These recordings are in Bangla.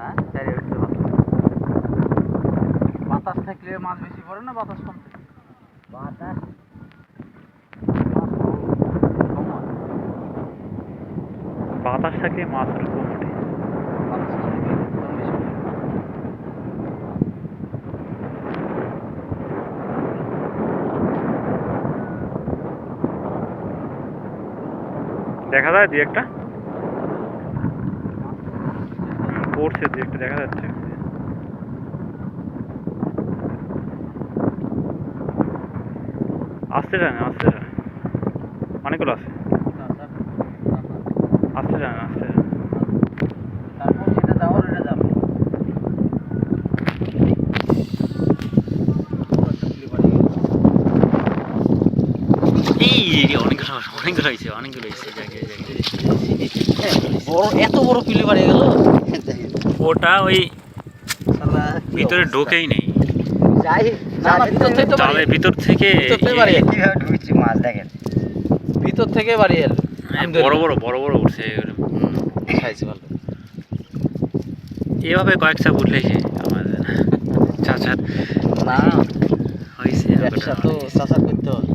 হ্যাঁ চারি উঠতে বাতাস থাকলে মাছ বেশি পড়ে না বাতাস কম থাকে বাতাস বাতাস থাকলে মাছ ওঠে। দেখা যায় দু একটা? পড়ছে দু একটা দেখা যাচ্ছে আসতে যায় না আসতে যায় অনেকগুলো আছে আসতে যায় না আসতে যায় যে, যে, অনেকগুলো অনেকগুলো হয়েছে অনেকগুলো হয়েছে বড় এত বড় পিলি বাড়িয়ে গেল ওটা ওই ভিতরে ঢোকেই নেই। না, ভিতর থেকে তো বাড়ি- ভিতর থেকে ভিতর বাড়ি এলো। ঢুকছি মাছ দেখেন। ভিতর থেকে বাড়ি এল। বড় বড় বড় বড় উঠছে খাইছে ভালো। এভাবে কয়েক চাপ উঠলেছে আমাদের চাচার না হয়েছে ব্যবসা তো চাষা করতে হবে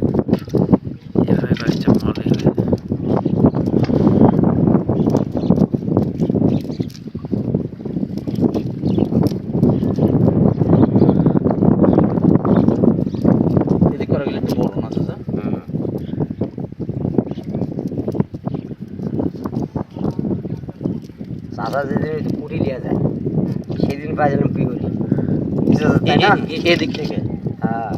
এভাবে কয়েক চাপ মারলে হয়ে যাবে। এদিক করে গেলে একটু বড় না চাষা চাষা যেদিন পুটি লিয়া যায় সেদিন পাইছিলাম পিওরি এদিক থেকে। হ্যাঁ।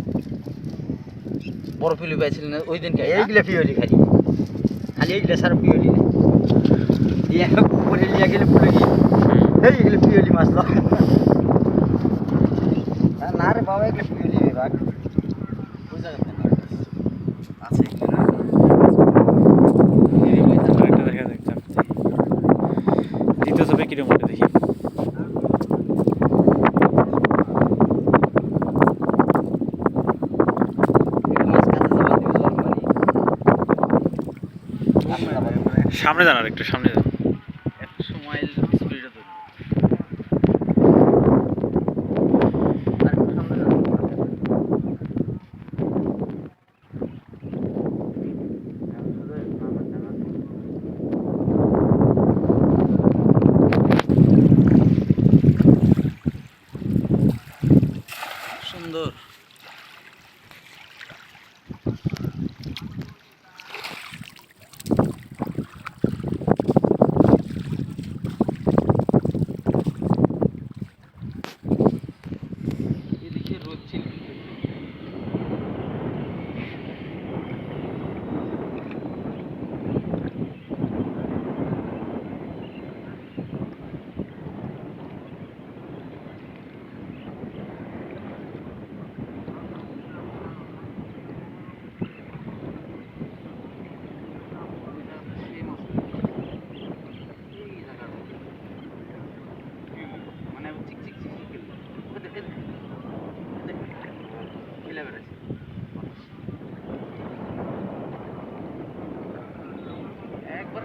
বড় পিলি পাইছিলেন ওই দিন এইগুলো পিওরি খালি। খালি এইগুলো সার পিওরি দিয়ে পুকুরে লিয়া গেলে পুরে গিয়ে হুম। এই পিওরি মাছ দাও না রে বাবা এগুলো পিওরি বিভাগ ওই জায়গাতে না। আছে আরেকটা দেখা যাক চাপ দিয়ে। দ্বিতীয় চাপে কীরকম ওটা দেখি। সামনে দাঁড়ান একটু সামনে দাঁড়ান একশো মাইল সুন্দর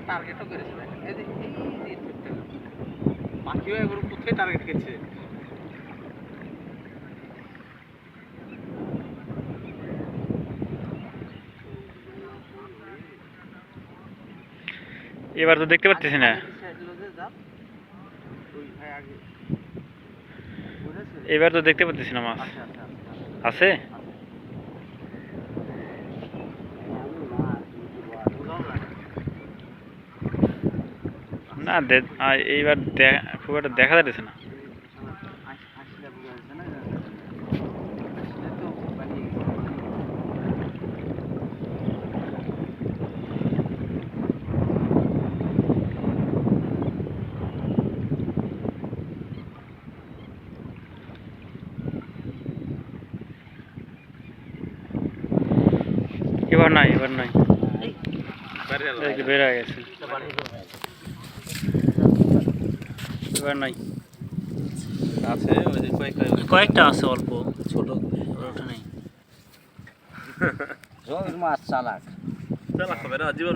টার্গেটও করেছে দেখেন এই যে এই যে পাখিও একবার কোথায় টার্গেট করেছে এবার তো দেখতে পাচ্ছি না। এবার তো দেখতে পাচ্ছি না মাছ। আচ্ছা আচ্ছা আচ্ছা। আছে? না এইবার খুব একটা দেখা যাচ্ছে না। এবার নাই এবার নাই। হয়ে গেছে। এবার নাই। আছে ওই যে কয়েক কয়েকটা আছে অল্প। ছোট। ওটা নেই। জল মাছ চালাক। চালাক হবে না জীবন